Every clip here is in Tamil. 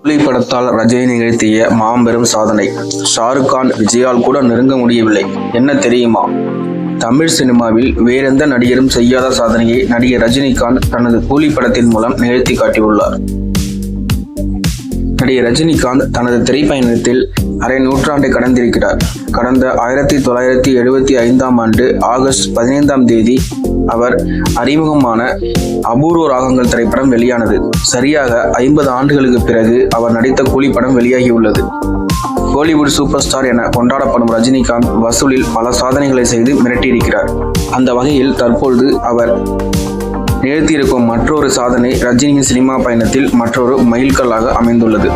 புலி படத்தால் ரஜினி நிகழ்த்திய மாபெரும் சாதனை. ஷாருக் கான் விஜயால் கூட நெருங்க முடியவில்லை. என்ன தெரியுமா? தமிழ் சினிமாவில் வேறெந்த நடிகரும் செய்யாத சாதனையை நடிகர் ரஜினிகாந்த் தனது கூலி படத்தின் மூலம் நிகழ்த்தி காட்டியுள்ளார். நடிகர் ரஜினிகாந்த் தனது திரைப்பயணத்தில் அரை நூற்றாண்டை கடந்திருக்கிறார். கடந்த ஆயிரத்தி தொள்ளாயிரத்தி எழுபத்தி ஐந்தாம் ஆண்டு ஆகஸ்ட் பதினைந்தாம் தேதி அவர் அறிமுகமான அபூர்வ ராகங்கள் திரைப்படம் வெளியானது. சரியாக ஐம்பது ஆண்டுகளுக்கு பிறகு அவர் நடித்த கூலி படம் வெளியாகியுள்ளது. கோலிவுட் சூப்பர் ஸ்டார் என கொண்டாடப்படும் ரஜினிகாந்த் வசூலில் பல சாதனைகளை செய்து மிரட்டியிருக்கிறார். அந்த வகையில் தற்பொழுது அவர் நிகழ்த்தியிருக்கும் மற்றொரு சாதனை ரஜினியின் சினிமா பயணத்தில் மற்றொரு மைல்கல்லாக அமைந்துள்ளது.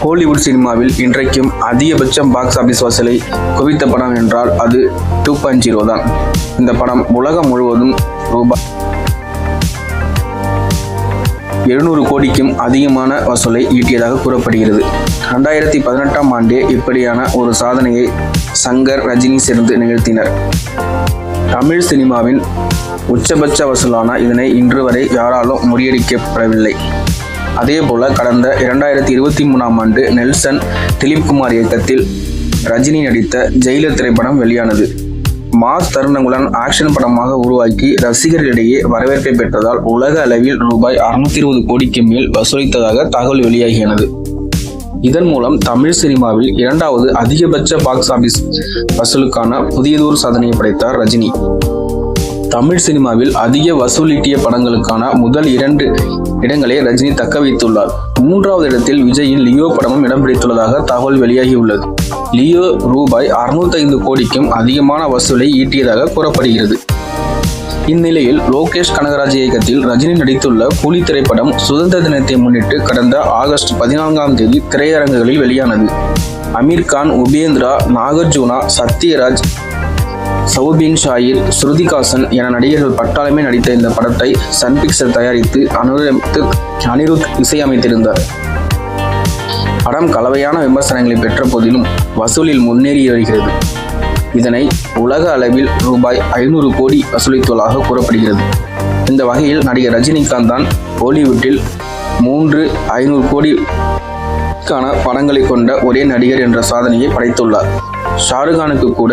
ஹாலிவுட் சினிமாவில் இன்றைக்கும் அதிகபட்சம் பாக்ஸ் ஆஃபீஸ் வசூலை குவித்த படம் என்றால் அது டூ பாயிண்ட் ஜீரோ தான். இந்த படம் உலகம் முழுவதும் ரூபாய் எழுநூறு கோடிக்கும் அதிகமான வசூலை ஈட்டியதாக கூறப்படுகிறது. ரெண்டாயிரத்தி பதினெட்டாம் ஆண்டே இப்படியான ஒரு சாதனையை சங்கர் ரஜினி சேர்ந்து நிகழ்த்தினர். தமிழ் சினிமாவின் உச்சபட்ச வசூலான இதனை இன்று வரை யாராலும் முறியடிக்கப்படவில்லை. அதேபோல கடந்த இரண்டாயிரத்தி இருபத்தி மூணாம் ஆண்டு நெல்சன் திலீப்குமார் இயக்கத்தில் ரஜினி நடித்த ஜெயிலர் திரைப்படம் வெளியானது. மாஸ் தருணங்களுடன் ஆக்ஷன் படமாக உருவாக்கி ரசிகர்களிடையே வரவேற்பை பெற்றதால் உலக அளவில் ரூபாய் அறுநூத்தி இருபது கோடிக்கு மேல் வசூலித்ததாக தகவல் வெளியாகியது. இதன் மூலம் தமிழ் சினிமாவில் இரண்டாவது அதிகபட்ச பாக்ஸ் ஆபீஸ் வசூலுக்கான புதியதொரு சாதனையை படைத்தார் ரஜினி. தமிழ் சினிமாவில் அதிக வசூலீட்டிய படங்களுக்கான முதல் இரண்டு இடங்களை ரஜினி தக்க வைத்துள்ளார். மூன்றாவது இடத்தில் விஜயின் லியோ படமும் இடம் பிடித்துள்ளதாக தகவல் வெளியாகியுள்ளது. லியோ ரூபாய் 605 கோடிக்கும் அதிகமான வசூலை ஈட்டியதாக கூறப்படுகிறது. இந்நிலையில் லோகேஷ் கனகராஜ் இயக்கத்தில் ரஜினி நடித்துள்ள புலி திரைப்படம் சுதந்திர தினத்தை முன்னிட்டு கடந்த ஆகஸ்ட் பதினான்காம் தேதி திரையரங்குகளில் வெளியானது. அமீர் கான் உபேந்திரா நாகர்ஜுனா சத்யராஜ் சௌபின் ஷாயிர் ஸ்ருதிகாசன் என நடிகர்கள் பட்டாளமே நடித்த இந்த படத்தை சன் பிக்சர் தயாரித்து அனுரமித்து அனிருத் இசையமைத்திருந்தார். படம் கலவையான விமர்சனங்களை பெற்ற போதிலும் வசூலில் முன்னேறி வருகிறது. இதனை உலக அளவில் ரூபாய் ஐநூறு கோடி வசூலித்துள்ளதாக கூறப்படுகிறது. இந்த வகையில் நடிகர் ரஜினிகாந்த் தான் பாலிவுட்டில் மூன்று ஐநூறு கோடிக்கான படங்களை கொண்ட ஒரே நடிகர் என்ற சாதனையை படைத்துள்ளார். ஷாருக்கானுக்கு கூட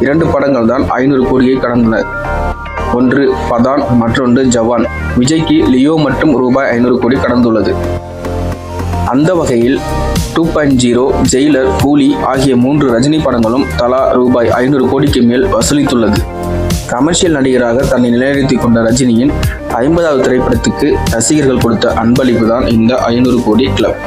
இரண்டு படங்கள் தான் ஐநூறு கோடியை கடந்தன. ஒன்று பதான் மற்றொன்று ஜவான். விஜய்க்கு லியோ மட்டும் ரூபாய் ஐநூறு கோடி கடந்துள்ளது. அந்த வகையில் டூ பாயிண்ட் ஜீரோ ஜெயிலர் கூலி ஆகிய மூன்று ரஜினி படங்களும் தலா ரூபாய் ஐநூறு கோடிக்கு மேல் வசூலித்துள்ளது. கமர்ஷியல் நடிகராக தன்னை நிலைநிறுத்திக் கொண்ட ரஜினியின் ஐம்பதாவது திரைப்படத்துக்கு ரசிகர்கள் கொடுத்த அன்பளிப்பு தான் இந்த ஐநூறு கோடி கிளப்.